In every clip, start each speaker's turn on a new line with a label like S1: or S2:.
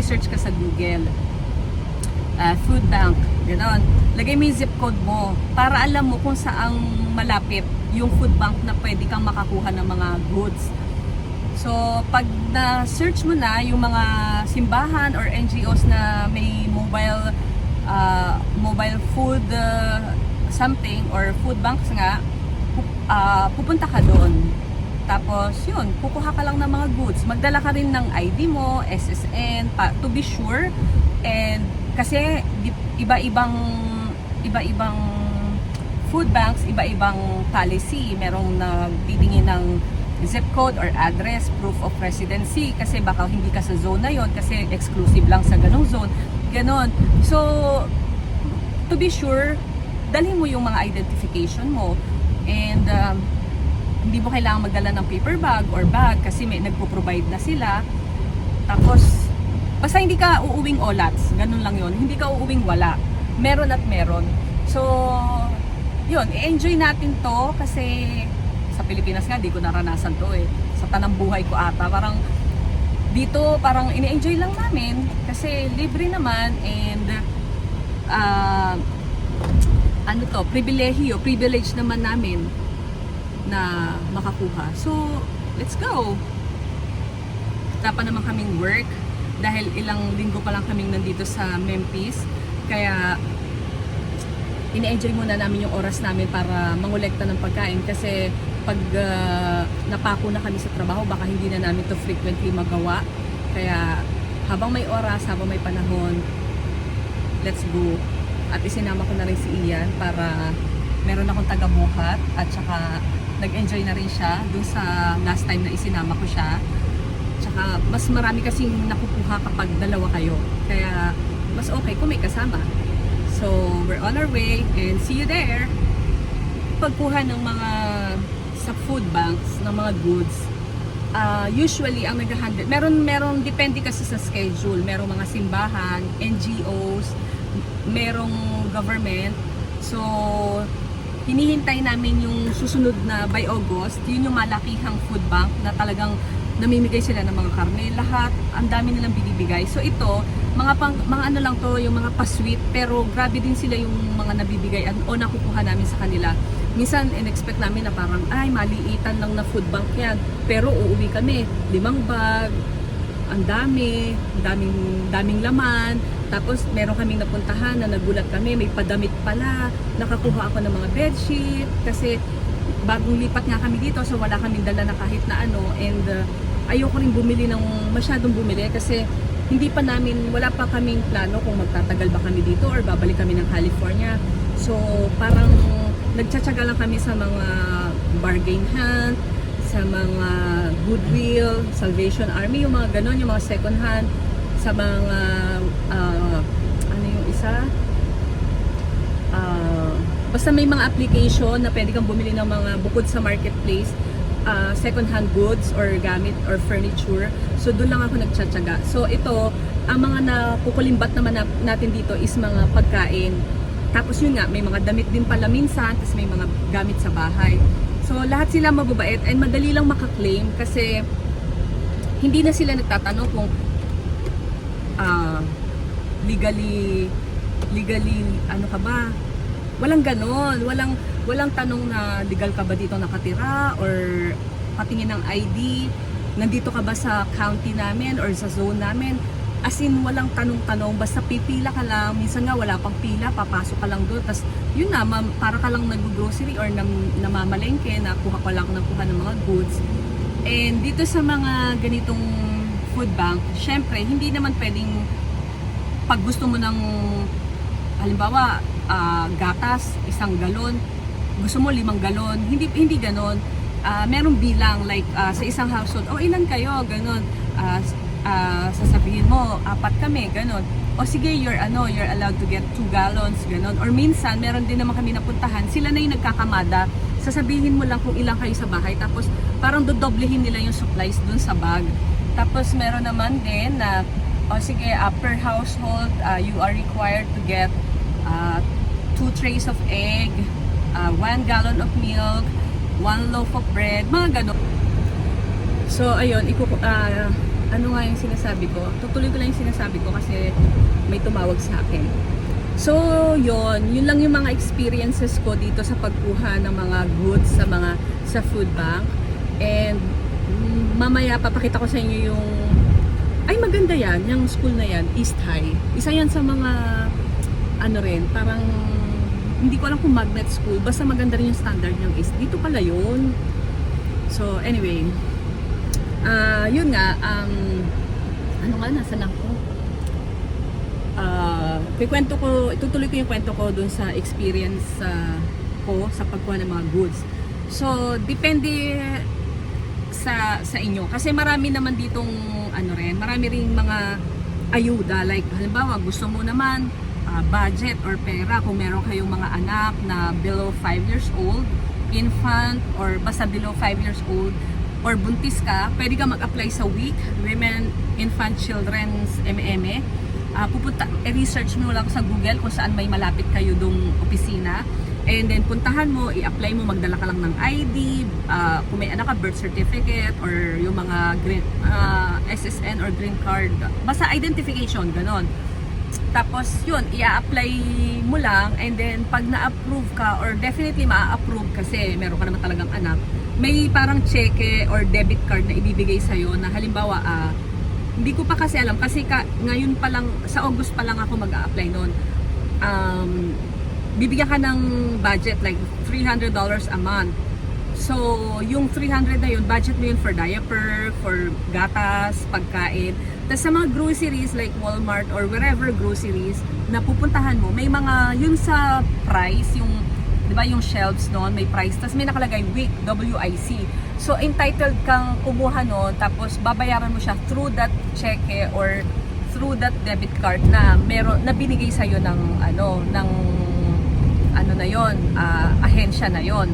S1: mag-research ka sa Google. Ah, food bank, gano'n. Lagay mo yung zip code mo para alam mo kung saang malapit yung food bank na pwede kang makakuha ng mga goods. So, pag na-search mo na yung mga simbahan or NGOs na may mobile uh, mobile food uh, something or food banks nga, ah, pupunta ka doon. Tapos, yun, kukuha ka lang ng mga goods. Magdala ka rin ng ID mo, SSN, pa, to be sure. And kasi iba-ibang iba-ibang food banks, iba-ibang policy. Merong nagbibigay ng zip code or address, proof of residency kasi baka hindi ka sa zone na yon kasi exclusive lang sa ganong zone. Ganon. So, to be sure, dalhin mo yung mga identification mo. And um, hindi mo kailangan magdala ng paper bag or bag kasi may nagpo-provide na sila. Tapos, basta hindi ka uuwing olats. Ganun lang yon Hindi ka uuwing wala. Meron at meron. So, yun, i-enjoy natin to kasi sa Pilipinas nga, di ko naranasan to eh. Sa tanang buhay ko ata. Parang dito, parang ini-enjoy lang namin kasi libre naman and ah, ano to, pribilehiyo, privilege naman namin na makakuha. So, let's go! Wala naman kaming work dahil ilang linggo pa lang kaming nandito sa Memphis. Kaya, ini-enjoy muna namin yung oras namin para mangolekta ng pagkain kasi pag ah, napako na kami sa trabaho, baka hindi na namin to frequently magawa. Kaya, habang may oras, habang may panahon, let's go. At isinama ko na rin si Ian para meron akong taga-buhat at saka nag-enjoy na rin siya dun sa last time na isinama ko siya. Tsaka mas marami kasing nakukuha kapag dalawa kayo. Kaya mas okay kung may kasama. So, we're on our way and see you there. Pagkuha ng mga sa food banks ng mga goods, ah, usually ang nag-handle, meron, meron, depende kasi sa schedule. Merong mga simbahan, NGOs, merong government. So, hinihintay namin yung susunod na by August, yun yung malakihang food bank na talagang namimigay sila ng mga karne, lahat, ang dami nilang binibigay. So ito, mga pang, mga ano lang to, yung mga pa-sweet, pero grabe din sila yung mga nabibigay o nakukuha namin sa kanila. Minsan, in-expect namin na parang, ay, maliitan lang na food bank yan. Pero uuwi kami, limang bag, ang dami, daming, daming laman. Tapos meron kaming napuntahan na nagulat kami, may padamit pala. Nakakuha ako ng mga bedsheet kasi bagong lipat nga kami dito so wala kaming dala na kahit na ano and uh, ayoko rin bumili ng masyadong bumili kasi hindi pa namin, wala pa kaming plano kung magtatagal ba kami dito or babalik kami ng California. So parang nagtsatsaga lang kami sa mga bargain hunt, sa mga Goodwill, Salvation Army, yung mga ganon, yung mga second hand, sa mga, ah, ano yung isa? Ah, basta may mga application na pwede kang bumili ng mga bukod sa marketplace, ah, second hand goods or gamit or furniture. So doon lang ako nagtsatsaga. So ito, ang mga nakukulimbat naman na- natin dito is mga pagkain. Tapos yun nga, may mga damit din pala minsan, tapos may mga gamit sa bahay. So lahat sila mababait and madali lang makaklaim kasi hindi na sila nagtatanong kung ah, legally legally ano ka ba? Walang ganon. Walang walang tanong na legal ka ba dito nakatira or patingin ng ID nandito ka ba sa county namin or sa zone namin? As in walang tanong-tanong. Basta pipila ka lang. Minsan nga wala pang pila. Papasok ka lang doon. Tas yun na ma- para ka lang nag-grocery or nam, namamalengke na kuha ka lang ng kuha ng mga goods. And dito sa mga ganitong food bank syempre hindi naman pwedeng pag gusto mo ng halimbawa ah, gatas isang galon gusto mo limang galon hindi hindi ganon. Ah, merong bilang like ah, sa isang household oh ilan kayo? Ganon. S- ah, sasabihin mo apat kami ganon. O sige you're ano you're allowed to get 2 gallons ganon. Or minsan meron din naman kami napuntahan sila na yung nagkakamada. Sasabihin mo lang kung ilang kayo sa bahay tapos parang dodoblehin nila yung supplies dun sa bag. Tapos meron naman din na o sige, uh, per household, uh, you are required to get uh, two trays of egg, uh, one gallon of milk, one loaf of bread, mga ganun. So, ayun, ikuku- uh, ano nga yung sinasabi ko? Tutuloy ko lang yung sinasabi ko kasi may tumawag sa akin. So, yon yun lang yung mga experiences ko dito sa pagkuha ng mga goods sa mga sa food bank. And mm, mamaya papakita ko sa inyo yung ay maganda yan, yung school na yan, East High. Isa yan sa mga ano rin, parang hindi ko alam kung magnet school, basta maganda rin yung standard ng East. Dito pala yun. So, anyway, ah yun nga, um, ano nga, nasa lang ko? Ah, kikwento ko, itutuloy ko yung kwento ko dun sa experience ah, ko sa pagkuha ng mga goods. So, depende sa sa inyo kasi marami naman ditong ano rin, marami ring mga ayuda like halimbawa gusto mo naman ah, budget or pera kung meron kayong mga anak na below 5 years old, infant or basta below 5 years old or buntis ka, pwede ka mag-apply sa WIC, Women, Infant, Children's MME. Ah, pupunta, i-research mo lang sa Google kung saan may malapit kayo dong opisina. And then puntahan mo, i-apply mo, magdala ka lang ng ID, ah, kung may anak ka, birth certificate, or yung mga green, ah, SSN or green card. Basta identification, ganon. Tapos yun, i-apply mo lang and then pag na-approve ka or definitely ma-approve kasi meron ka naman talagang anak, may parang cheque or debit card na ibibigay sa'yo na halimbawa, ah, hindi ko pa kasi alam kasi ka, ngayon pa lang, sa August pa lang ako mag-a-apply noon. Um, bibigyan ka ng budget like $300 a month. So, yung 300 na yun, budget mo yun for diaper, for gatas, pagkain. Tapos sa mga groceries like Walmart or wherever groceries na pupuntahan mo, may mga, yun sa price, yung, di ba yung shelves noon, may price. Tapos may nakalagay WIC, W-I-C. So, entitled kang kumuha noon, tapos babayaran mo siya through that cheque or through that debit card na meron na binigay sa ng ano ng ano na yon ahensya na yon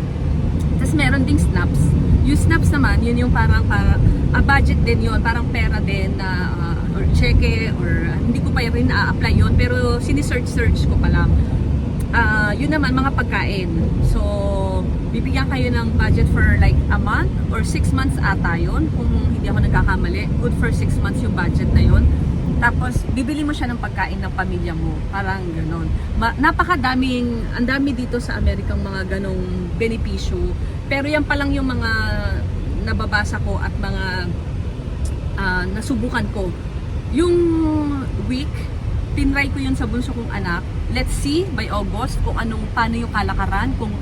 S1: tapos meron ding snaps. Yung snaps naman, yun yung parang para a budget din yun, parang pera din na ah, or cheque or ah, hindi ko pa rin na-apply yun pero sini-search-search ko pa lang. Ah, yun naman mga pagkain. So, bibigyan kayo ng budget for like a month or six months ata yun kung hindi ako nagkakamali. Good for six months yung budget na yun. Tapos, bibili mo siya ng pagkain ng pamilya mo. Parang ganon. Ma- napakadaming, ang dami dito sa Amerikang mga ganong benepisyo. Pero yan pa lang yung mga nababasa ko at mga ah, nasubukan ko. Yung week, tinry ko yun sa bunso kong anak. Let's see by August kung anong, paano yung kalakaran, kung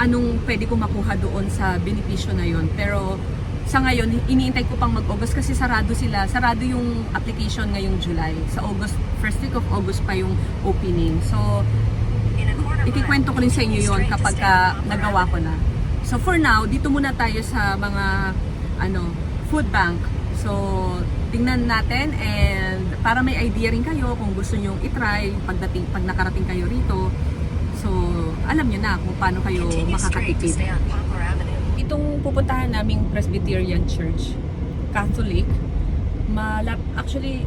S1: anong pwede ko makuha doon sa benepisyo na yun. Pero sa ngayon, iniintay ko pang mag-August kasi sarado sila. Sarado yung application ngayong July. Sa August, first week of August pa yung opening. So, ikikwento ko rin sa inyo yon kapag ka nagawa ko na. So for now, dito muna tayo sa mga ano, food bank. So, tingnan natin and para may idea rin kayo kung gusto nyo i-try pagdating pag nakarating kayo rito. So, alam nyo na kung paano kayo makakatipid.
S2: stay on Poplar Avenue.
S1: Itong pupuntahan naming Presbyterian Church, Catholic, malap actually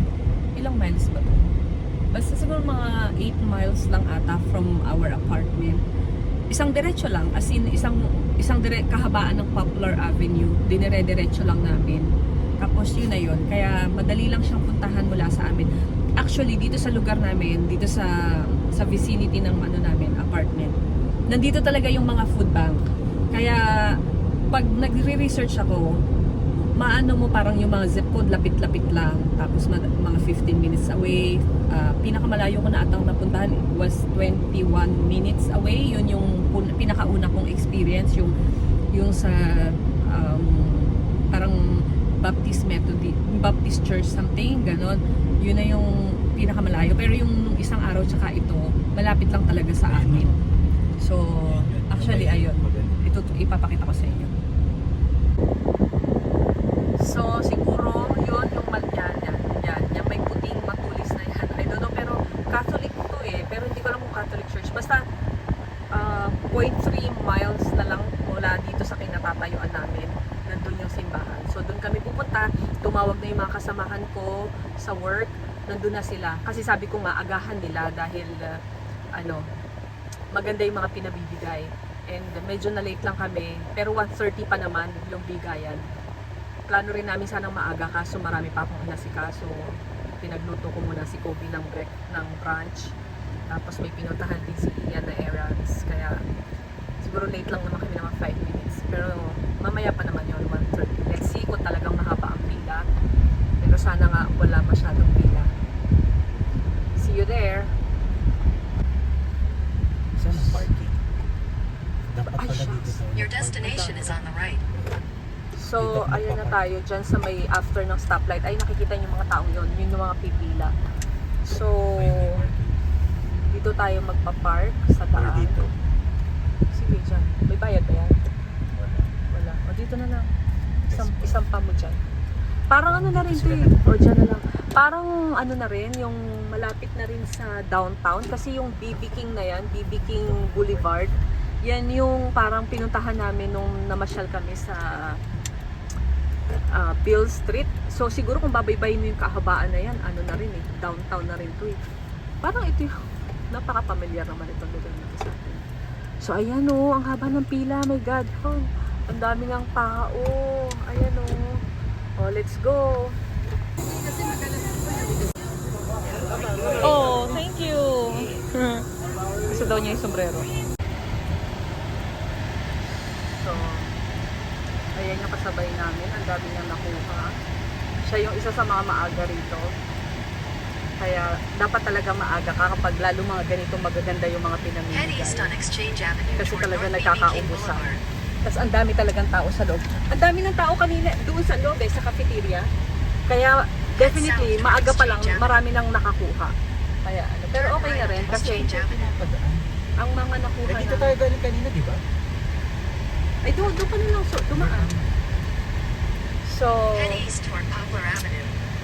S1: ilang miles ba to? Basta siguro mga 8 miles lang ata from our apartment. Isang diretso lang, as in isang isang dire kahabaan ng Poplar Avenue, dinire-diretso lang namin. Tapos yun na yun. Kaya madali lang siyang puntahan mula sa amin. Actually, dito sa lugar namin, dito sa sa vicinity ng ano namin, apartment. Nandito talaga yung mga food bank. Kaya pag nagre-research ako, maano mo parang yung mga zip code lapit-lapit lang. Tapos mga 15 minutes away. Ah, pinakamalayo ko na atang napuntahan was 21 minutes away. Yun yung pinakauna kong experience yung yung sa um, parang Baptist Methodist Baptist Church something ganon. Yun na yung pinakamalayo. Pero yung nung isang araw tsaka ito malapit lang talaga sa amin. So actually ayun. Ito ipapakita ko sa inyo So, siguro, yun yung mal yan, yan, may puting matulis na yan. I don't know, pero Catholic to eh, pero hindi ko alam kung Catholic Church. Basta, ah, 0.3 miles na lang mula dito sa kinatatayuan namin. Nandun yung simbahan. So, doon kami pupunta. Tumawag na yung mga kasamahan ko sa work. Nandun na sila. Kasi sabi ko maagahan nila dahil, ah, ano, maganda yung mga pinabibigay. And medyo na late lang kami. Pero 1.30 pa naman yung bigayan. Plano rin namin sanang maaga kaso marami pa akong inasikaso. Pinagluto ko muna si Kobe ng break ng brunch. Tapos may pinuntahan din si Ian na errands. Kaya siguro late lang naman kami ng mga 5 minutes. Pero mamaya pa naman yun, 1.30. Let's see kung talagang mahaba ang pila. Pero sana nga wala masyadong pila. See you there.
S2: Saan ang parking? Dapat
S1: Ay,
S2: pala dito
S3: Your destination is on the right.
S1: So, ayan na tayo dyan sa may after ng stoplight. Ay, nakikita niyo yung mga taong yun. Yun yung mga pipila. So,
S2: Ayun,
S1: dito tayo magpa-park sa daan.
S2: dito.
S1: Sige, dyan. May bayad ba yan?
S2: Wala.
S1: Wala. O, dito na lang. Isang, isang pa mo dyan. Parang ano na rin to eh. O, dyan na lang. Parang ano na rin, yung malapit na rin sa downtown. Kasi yung BB King na yan, BB King Boulevard, yan yung parang pinuntahan namin nung namasyal kami sa ah, Bill Street. So siguro kung babaybayin mo yung kahabaan na yan, ano na rin eh, downtown na rin to eh. Parang ito yung, napaka-familiar naman itong lugar na sa atin. So ayan oh, ang haba ng pila, my God. Oh, ang daming ang tao. Ayan oh. Oh, let's go. Oh, thank you. Gusto daw niya yung sombrero. So, ayan yung kasabay namin. Ang dami niyang nakuha. Siya yung isa sa mga maaga rito. Kaya dapat talaga maaga ka kapag lalo mga ganito magaganda yung mga pinamimigay. Kasi talaga nagkakaubusan. Tapos ang dami talagang tao sa loob. Ang dami ng tao kanina doon sa loob eh, sa cafeteria. Kaya definitely, maaga pa lang, marami nang nakakuha. Kaya ano, pero okay na rin kasi ang mga nakuha
S2: Eh, dito
S1: na,
S2: tayo galing kanina, di ba?
S1: Ay doon, doon ka na lang so, dumaan. So,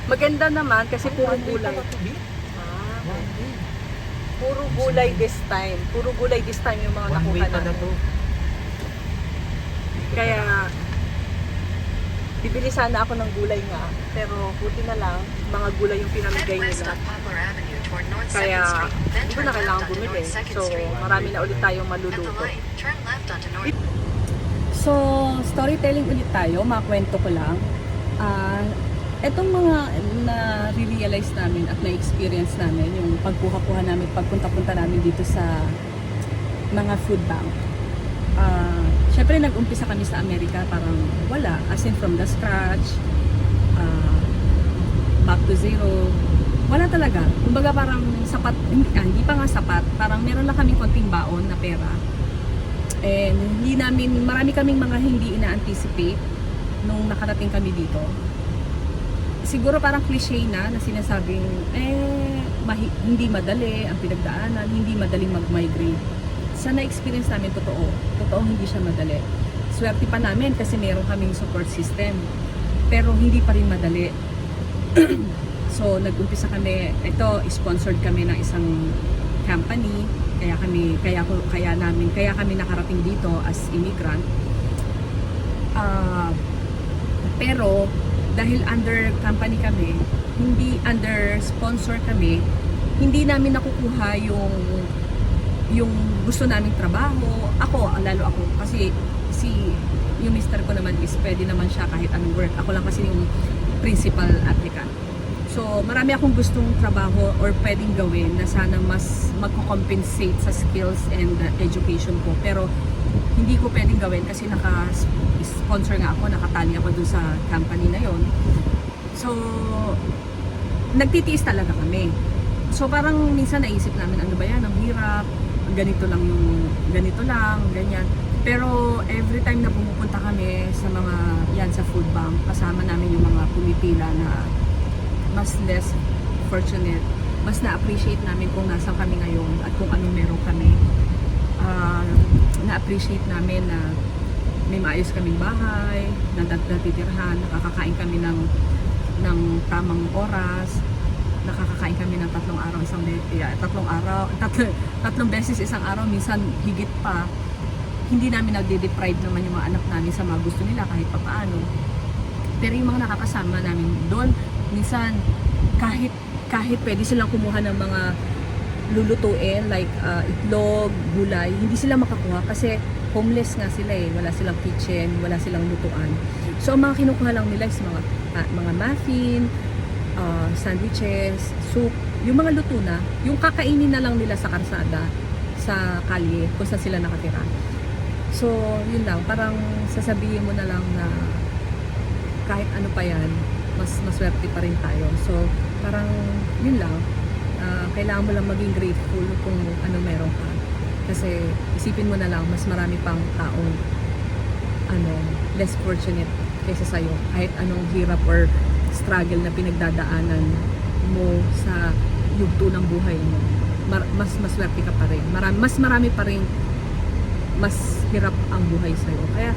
S1: maganda naman kasi puro gulay. Ah, puro gulay this time. Puro gulay this time yung mga nakuha
S2: to.
S1: Kaya, bibili sana ako ng gulay nga. Pero buti na lang, mga gulay yung pinamigay nila. Kaya,
S3: 2nd Street. Then
S1: hindi ko na kailangan bumili.
S3: North 2nd
S1: So, marami na ulit tayong maluluto. So, storytelling ulit tayo, makwento ko lang. Ah, etong mga na-realize namin at na-experience namin, yung pagkuha-kuha namin, pagpunta-punta namin dito sa mga food bank. Ah, Siyempre, nag-umpisa kami sa Amerika, parang wala, as in from the scratch, ah, back to zero. Wala talaga. Kumbaga parang sapat, hindi, ah, hindi pa nga sapat, parang meron lang kami konting baon na pera. And hindi namin, marami kaming mga hindi ina-anticipate nung nakarating kami dito. Siguro parang cliche na na sinasabing, eh, hindi madali ang pinagdaanan, hindi madaling mag-migrate. Sa na-experience namin, totoo. Totoo, hindi siya madali. Swerte pa namin kasi meron kaming support system. Pero hindi pa rin madali. so, nag-umpisa kami, ito, sponsored kami ng isang company kaya kami kaya ko kaya namin kaya kami nakarating dito as immigrant. Ah, pero dahil under company kami hindi under sponsor kami hindi namin nakukuha yung yung gusto naming trabaho. Ako lalo ako kasi si yung mister ko naman is pwede naman siya kahit anong work. Ako lang kasi yung principal applicant So, marami akong gustong trabaho or pwedeng gawin na sana mas magko-compensate sa skills and uh, education ko. Pero, hindi ko pwedeng gawin kasi naka-sponsor nga ako, nakatali ako dun sa company na yon. So, nagtitiis talaga kami. So, parang minsan naisip namin, ano ba yan, ang hirap, ganito lang yung, ganito lang, ganyan. Pero every time na pumupunta kami sa mga, yan sa food bank, kasama namin yung mga pumipila na mas less fortunate, mas na-appreciate namin kung nasan kami ngayon at kung anong meron kami. Ah, na-appreciate namin na may maayos kaming bahay, na nat- natitirhan, nakakakain kami ng ng tamang oras, nakakakain kami ng tatlong araw isang yeah, tatlong araw, tatlo, tatlong beses isang araw, minsan higit pa. Hindi namin nagde-deprive naman yung mga anak namin sa mga gusto nila kahit papaano. Pero yung mga nakakasama namin doon, minsan kahit kahit pwede silang kumuha ng mga lulutuin like uh, itlog, gulay, hindi sila makakuha kasi homeless nga sila eh. Wala silang kitchen, wala silang lutuan. So, ang mga kinukuha lang nila is mga, ah, mga muffin, ah, sandwiches, soup, yung mga luto na, yung kakainin na lang nila sa karsada, sa kalye, kung saan sila nakatira. So, yun lang, parang sasabihin mo na lang na kahit ano pa yan, mas maswerte pa rin tayo. So, parang yun lang, ah, kailangan mo lang maging grateful kung ano meron ka. Kasi isipin mo na lang, mas marami pang taong ano, less fortunate kaysa sa'yo. Kahit anong hirap or struggle na pinagdadaanan mo sa yugto ng buhay mo. Mar- mas maswerte ka pa rin. Marami, mas marami pa rin mas hirap ang buhay sa'yo. Kaya,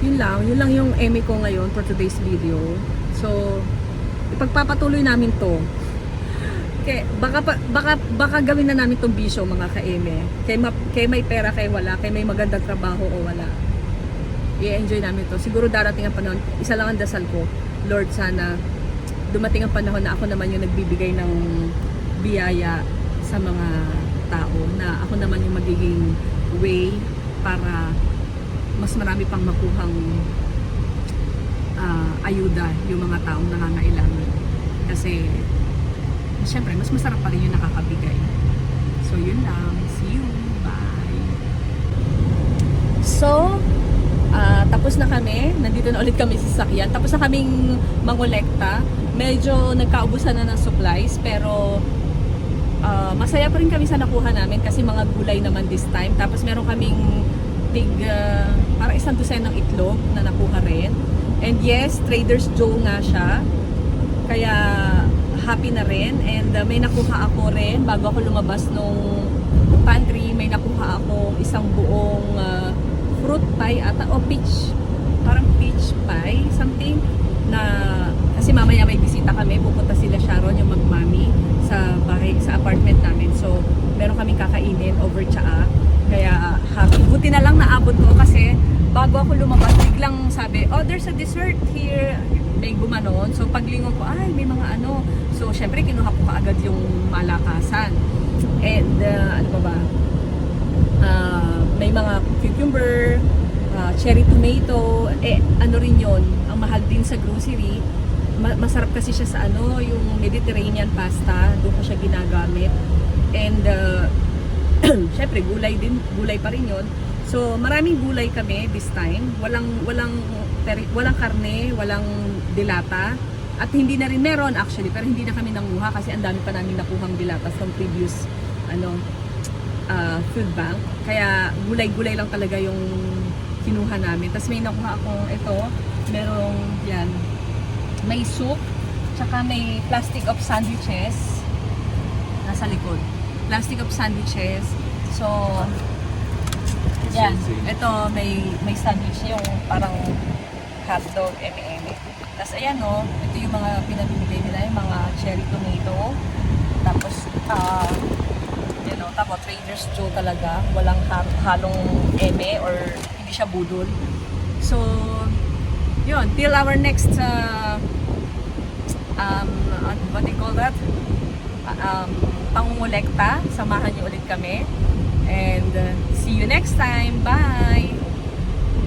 S1: yun lang. Yun lang yung eme ko ngayon for today's video. So, ipagpapatuloy namin to. Kaya, baka, baka, baka gawin na namin tong bisyo mga ka-eme. Kay, ma- kay may pera, kay wala. Kay may magandang trabaho o wala. I-enjoy namin to. Siguro darating ang panahon. Isa lang ang dasal ko. Lord, sana dumating ang panahon na ako naman yung nagbibigay ng biyaya sa mga tao na ako naman yung magiging way para mas marami pang makuhang ah, ayuda yung mga taong nangangailangan. Kasi, syempre, mas masarap pa rin yung nakakabigay. So, yun lang. See you. Bye. So, ah, tapos na kami. Nandito na ulit kami sa sasakyan. Tapos na kaming mangolekta. Medyo nagkaubusan na ng supplies, pero Ah, masaya pa rin kami sa nakuha namin kasi mga gulay naman this time. Tapos meron kaming tig, ah, para isang dosen ng itlog na nakuha rin. And yes, Traders Joe nga siya. Kaya happy na rin. And ah, may nakuha ako rin bago ako lumabas nung pantry. May nakuha ako isang buong ah, fruit pie ata o peach. Parang peach pie, something na kasi mamaya may bisita kami, pupunta sila Sharon, yung magmami sa bahay, sa apartment namin. So, meron kaming kakainin over tsaa. Kaya happy. Buti na lang naabot ko kasi bago ako lumabas, biglang sabi, oh, there's a dessert here. May gumanon. So, paglingon ko, ay, may mga ano. So, syempre, kinuha ko kaagad yung malakasan. And, uh, ano pa ba? Ah, may mga cucumber, ah, cherry tomato, eh ano rin yon ang mahal din sa grocery. Ma- masarap kasi siya sa ano, yung Mediterranean pasta, doon ko siya ginagamit. And uh, syempre gulay din, gulay pa rin yon. So maraming gulay kami this time. Walang walang teri- walang karne, walang dilata. At hindi na rin meron actually, pero hindi na kami nanguha kasi ang dami pa namin nakuhang dilata from previous ano ah, food bank. Kaya gulay-gulay lang talaga yung kinuha namin. Tapos may nakuha akong ito, merong yan, may soup, tsaka may plastic of sandwiches nasa likod. Plastic of sandwiches. So, yan. Ito, may may sandwich yung parang hotdog, eme-eme. Tapos ayan no, ito yung mga pinamimigay nila, yung mga cherry tomato. Tapos, ah, you know, tapos Trader's Joe talaga. Walang ha- halong eme or hindi siya budol. So, yun, till our next uh, um, uh, what do you call that? Uh, um, pangungulekta. Samahan niyo ulit kami. And uh, see you next time. Bye!